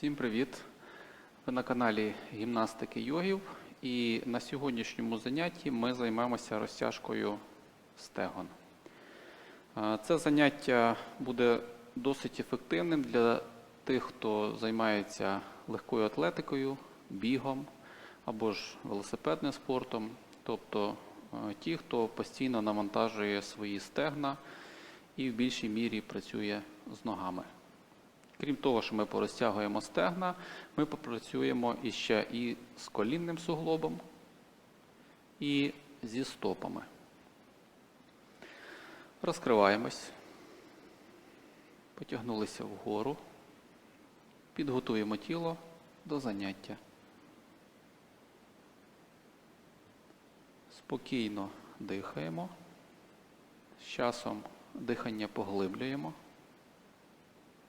Всім привіт! Ви на каналі гімнастики йогів. І на сьогоднішньому занятті ми займемося розтяжкою стегон. Е, Це заняття буде досить ефективним для тих, хто займається легкою атлетикою, бігом або ж велосипедним спортом, тобто е, ті, хто постійно навантажує свої стегна і в більшій мірі працює з ногами. Крім того, що ми порозтягуємо стегна, ми попрацюємо іще і з колінним суглобом, і зі стопами. Розкриваємось, потягнулися вгору, підготуємо тіло до заняття. Спокійно дихаємо. З часом дихання поглиблюємо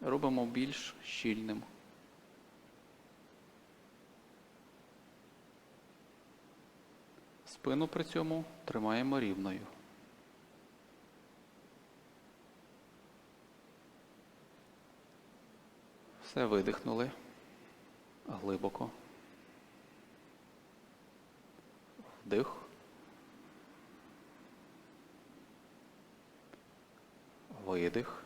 робимо більш щільним. Спину при цьому тримаємо рівною. Все видихнули глибоко. Вдих. Видих.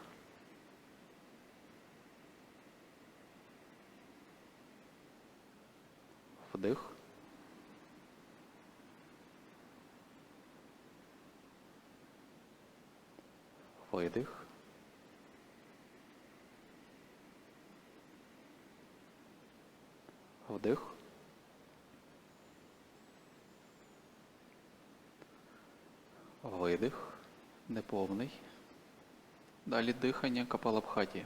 Вдих. Видих. Вдих. Видих. Неповний. Далі дихання капалабхаті.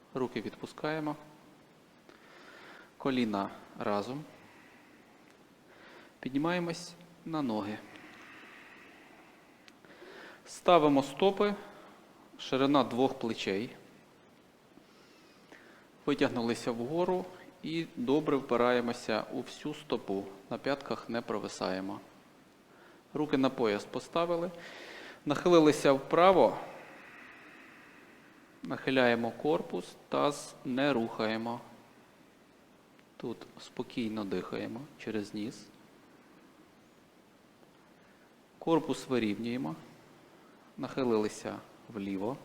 Руки відпускаємо. Коліна разом. Піднімаємось на ноги. Ставимо стопи, ширина двох плечей. Витягнулися вгору і добре впираємося у всю стопу. На п'ятках не провисаємо. Руки на пояс поставили. Нахилилися вправо. Нахиляємо корпус, таз не рухаємо. Тут спокійно дихаємо через ніс. Корпус вирівнюємо. Нахилилися вліво.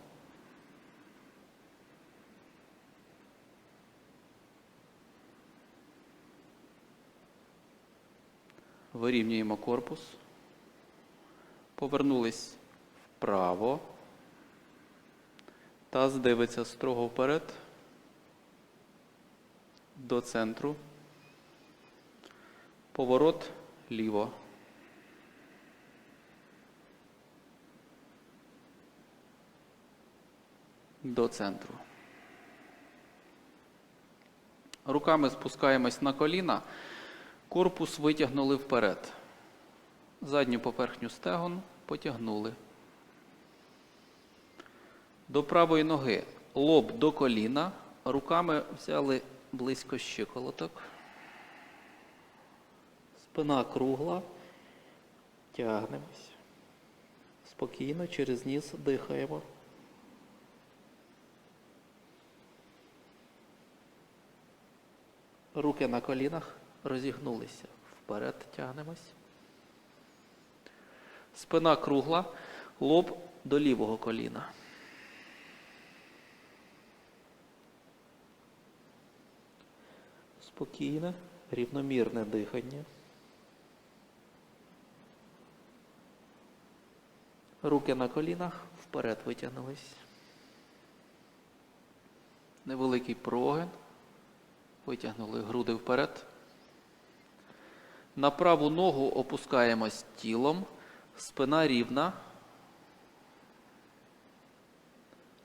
Вирівнюємо корпус. Повернулись вправо. Таз дивиться строго вперед до центру. Поворот ліво. До центру. Руками спускаємось на коліна, Корпус витягнули вперед. Задню поверхню стегон потягнули. До правої ноги лоб до коліна. Руками взяли близько щиколоток. Спина кругла. Тягнемось. Спокійно через ніс дихаємо. Руки на колінах розігнулися. Вперед тягнемось. Спина кругла, лоб до лівого коліна. Спокійне, рівномірне дихання. Руки на колінах вперед витягнулись. Невеликий прогин. Витягнули груди вперед. На праву ногу опускаємось тілом. Спина рівна.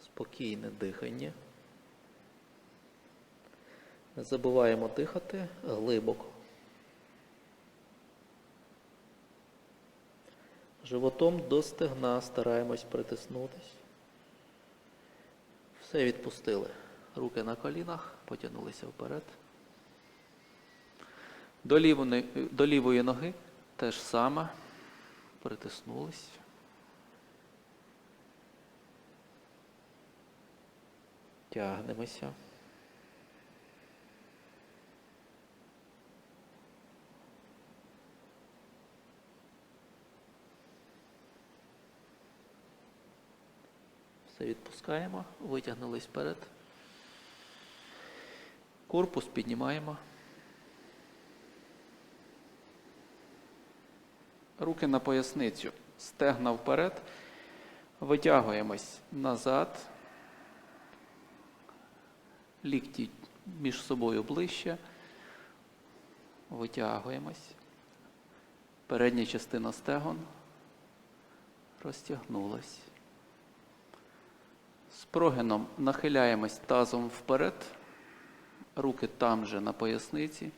Спокійне дихання. Не забуваємо дихати глибоко. Животом до стегна стараємось притиснутись. Все відпустили. Руки на колінах, потягнулися вперед. До лівої, до лівої ноги теж саме. Притиснулись. Тягнемося. Все відпускаємо, витягнулись вперед. Корпус піднімаємо. Руки на поясницю. Стегна вперед. Витягуємось назад. Лікті між собою ближче. Витягуємось. Передня частина стегон розтягнулась. З прогином нахиляємось тазом вперед. Руки там же на поясниці.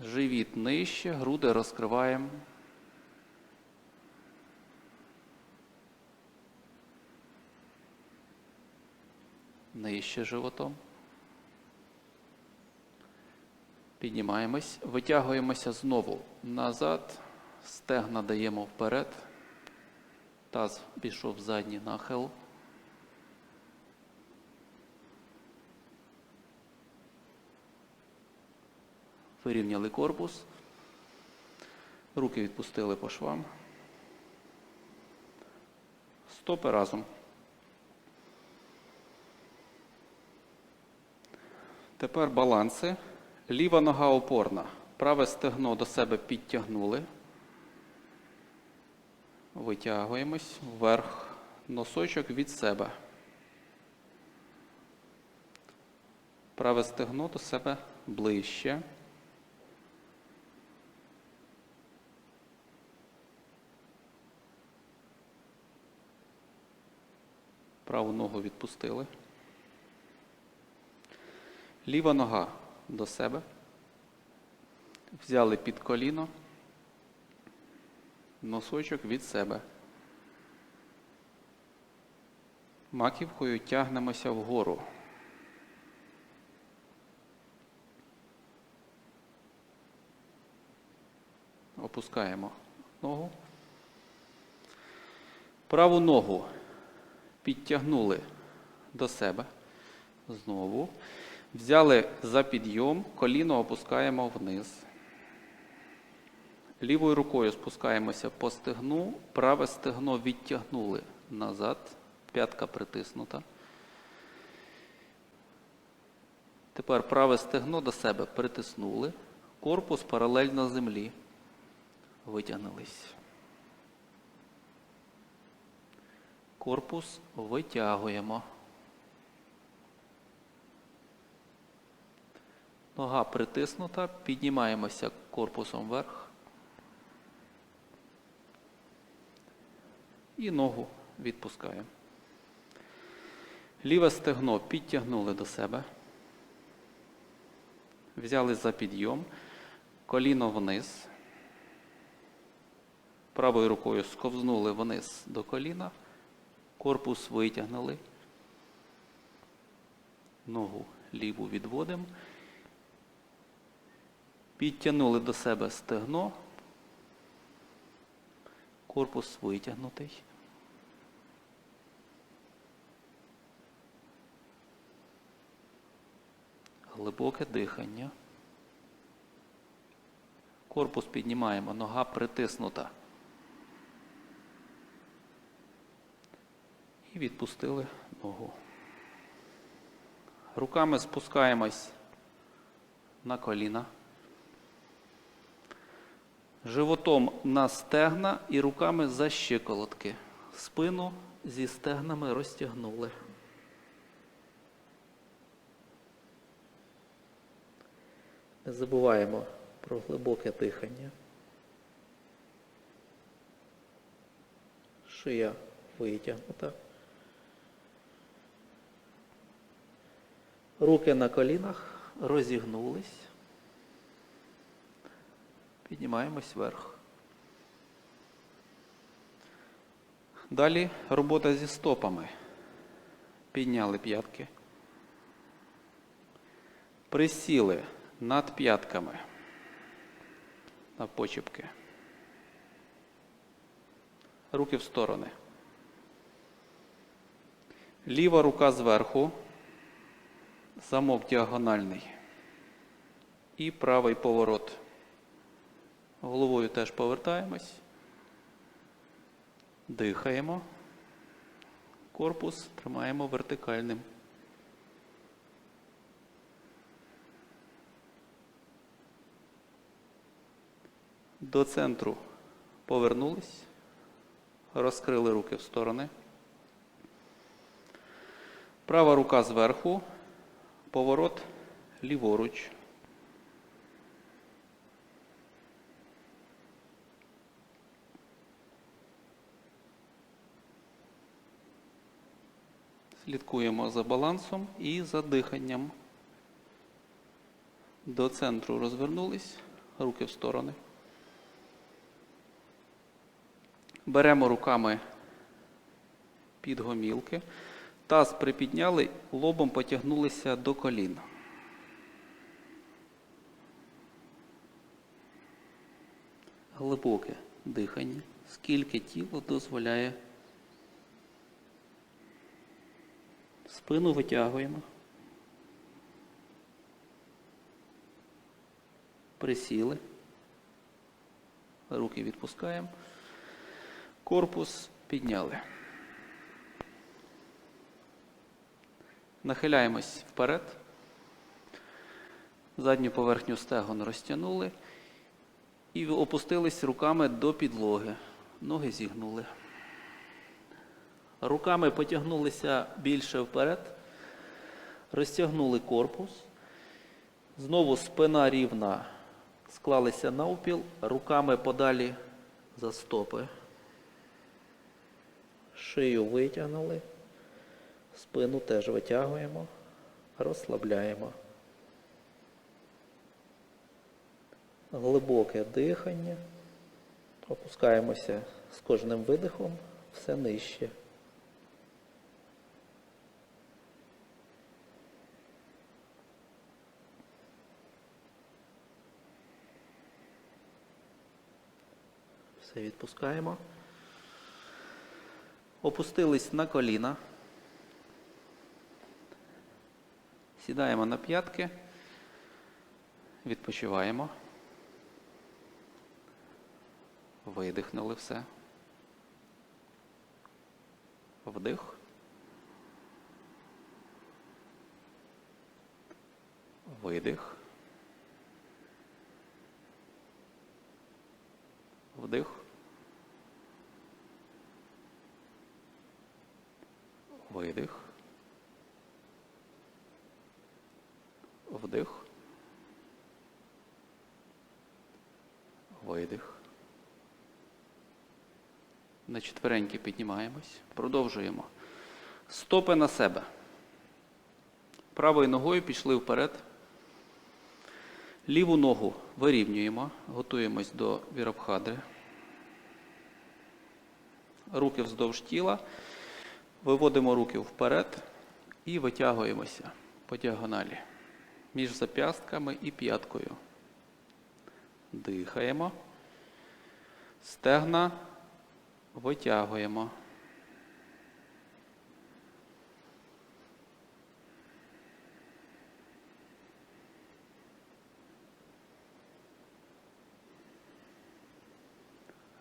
Живіт нижче, груди розкриваємо. Нижче животом. Піднімаємось, витягуємося знову назад, стегна даємо вперед, таз пішов в задній нахил. Вирівняли корпус. Руки відпустили по швам. Стопи разом. Тепер баланси. Ліва нога опорна. Праве стегно до себе підтягнули. Витягуємось вверх. Носочок від себе. Праве стегно до себе ближче. Праву ногу відпустили. Ліва нога до себе. Взяли під коліно. Носочок від себе. Маківкою тягнемося вгору. Опускаємо ногу. Праву ногу підтягнули до себе. Знову. Взяли за підйом, коліно опускаємо вниз. Лівою рукою спускаємося по стегну, праве стегно відтягнули назад, п'ятка притиснута. Тепер праве стегно до себе притиснули, корпус паралельно землі. Витягнулись. Корпус витягуємо. Нога притиснута, піднімаємося корпусом вверх. І ногу відпускаємо. Ліве стегно підтягнули до себе. взяли за підйом, коліно вниз. Правою рукою сковзнули вниз до коліна, корпус витягнули, ногу ліву відводимо, підтягнули до себе стегно, корпус витягнутий. Глибоке дихання. Корпус піднімаємо, нога притиснута. І відпустили ногу. Руками спускаємось на коліна. Животом на стегна і руками за щиколотки. Спину зі стегнами розтягнули. Не забуваємо про глибоке дихання. Шия витягнута. Руки на колінах розігнулись. Піднімаємось вверх. Далі робота зі стопами. Підняли п'ятки. Присіли над п'ятками на почіпки. Руки в сторони. Ліва рука зверху. Замок діагональний. І правий поворот. Головою теж повертаємось. Дихаємо. Корпус тримаємо вертикальним. До центру повернулись, розкрили руки в сторони. Права рука зверху, поворот ліворуч. Слідкуємо за балансом і за диханням. До центру розвернулись, руки в сторони. Беремо руками під гомілки. Таз припідняли, лобом потягнулися до колін. Глибоке дихання, скільки тіло дозволяє. Спину витягуємо. Присіли. Руки відпускаємо. Корпус підняли. Нахиляємось вперед. Задню поверхню стегон розтягнули і опустились руками до підлоги. Ноги зігнули. Руками потягнулися більше вперед, розтягнули корпус. Знову спина рівна, склалися навпіл, руками подалі за стопи. Шию витягнули, спину теж витягуємо, розслабляємо. Глибоке дихання. Опускаємося з кожним видихом все нижче. Все відпускаємо. Опустились на коліна. Сідаємо на п'ятки. Відпочиваємо. Видихнули все. Вдих. Видих. Вдих. Видих. Вдих. Видих. На четвереньки піднімаємось. Продовжуємо. Стопи на себе. Правою ногою пішли вперед. Ліву ногу вирівнюємо, готуємось до вірабхадри. Руки вздовж тіла. Виводимо руки вперед і витягуємося по діагоналі між зап'ястками і п'яткою. Дихаємо. Стегна витягуємо.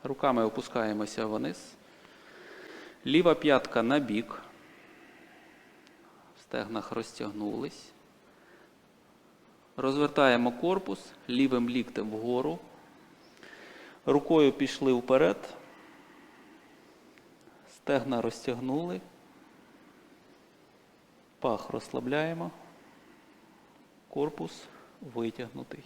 Руками опускаємося вниз. Ліва п'ятка на бік. В стегнах розтягнулись. Розвертаємо корпус лівим ліктем вгору. Рукою пішли вперед. Стегна розтягнули. Пах розслабляємо. Корпус витягнутий.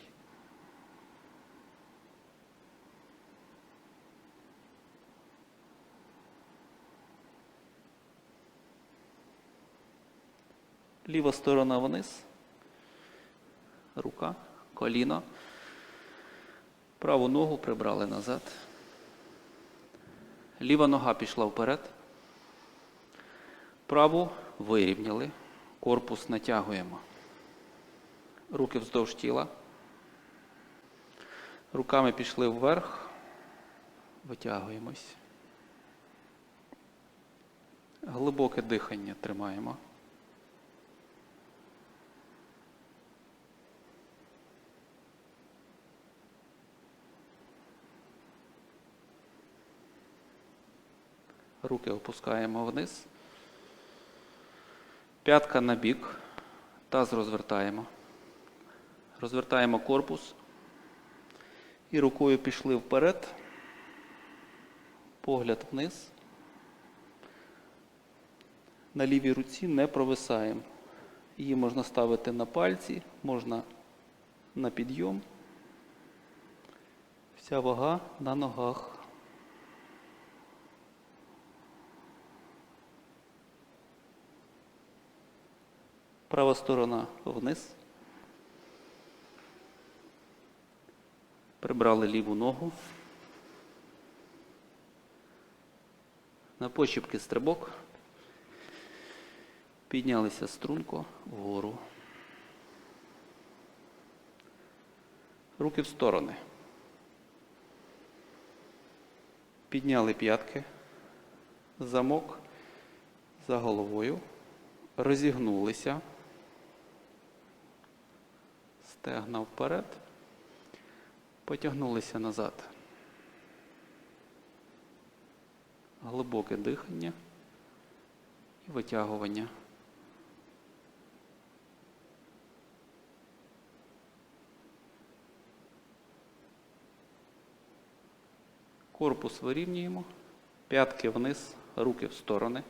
Ліва сторона вниз. Рука, коліно. Праву ногу прибрали назад. Ліва нога пішла вперед. Праву вирівняли. Корпус натягуємо. Руки вздовж тіла. Руками пішли вверх. Витягуємось. Глибоке дихання тримаємо. Руки опускаємо вниз. П'ятка на бік. Таз розвертаємо. Розвертаємо корпус. І рукою пішли вперед. Погляд вниз. На лівій руці не провисаємо. Її можна ставити на пальці, можна на підйом. Вся вага на ногах. Права сторона вниз. Прибрали ліву ногу. На почіпки стрибок. Піднялися струнко вгору. Руки в сторони. Підняли п'ятки. Замок за головою. Розігнулися. Стегна вперед. Потягнулися назад. Глибоке дихання і витягування. Корпус вирівнюємо, п'ятки вниз, руки в сторони.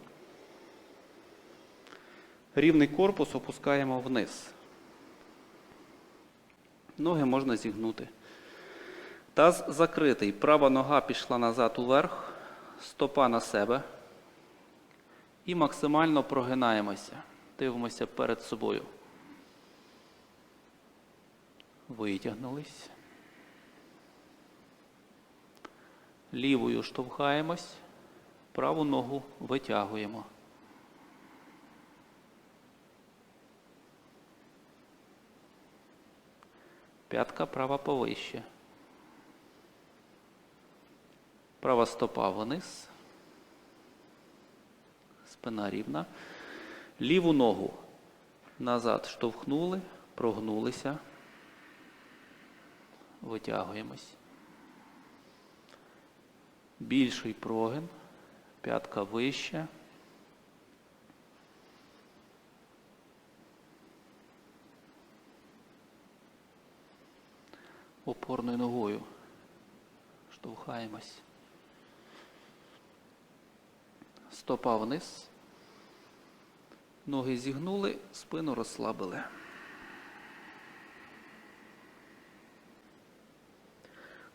Рівний корпус опускаємо вниз. Ноги можна зігнути. Таз закритий. Права нога пішла назад уверх, стопа на себе. І максимально прогинаємося. Дивимося перед собою. Витягнулись. Лівою штовхаємось, праву ногу витягуємо. П'ятка права повище. Права стопа вниз. Спина рівна. Ліву ногу назад штовхнули, прогнулися. Витягуємось. Більший прогин. П'ятка вища. Опорною ногою. Штовхаємось. Стопа вниз. Ноги зігнули, спину розслабили.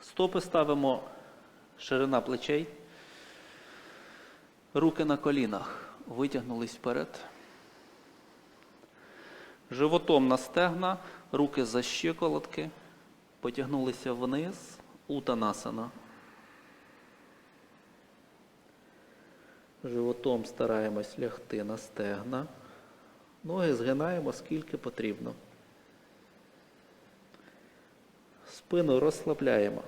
Стопи ставимо ширина плечей. Руки на колінах. Витягнулись вперед. Животом на стегна, руки за щиколотки. Потягнулися вниз. Утанасана. Животом стараємось лягти на стегна. Ноги згинаємо скільки потрібно. Спину розслабляємо.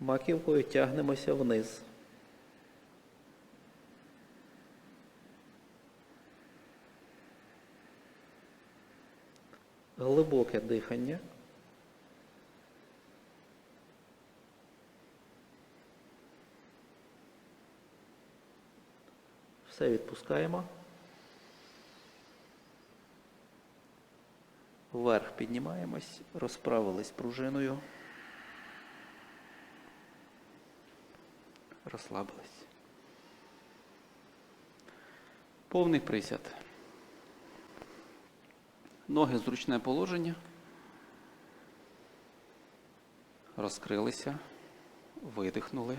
Маківкою тягнемося вниз. Глибоке дихання. Все відпускаємо. Вверх піднімаємось, розправились пружиною. Розслабились. Повний присяд. Ноги зручне положення. Розкрилися, видихнули.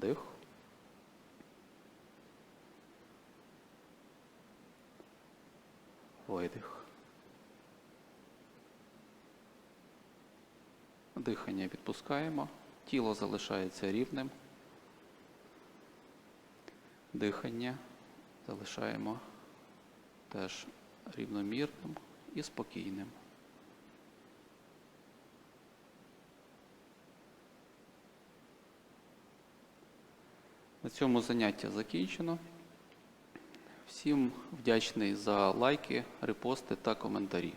Вдих. Видих. Дихання відпускаємо. Тіло залишається рівним. Дихання залишаємо теж рівномірним і спокійним. На цьому заняття закінчено. Всім вдячний за лайки, репости та коментарі.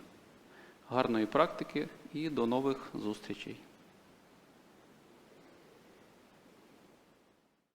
Гарної практики і до нових зустрічей!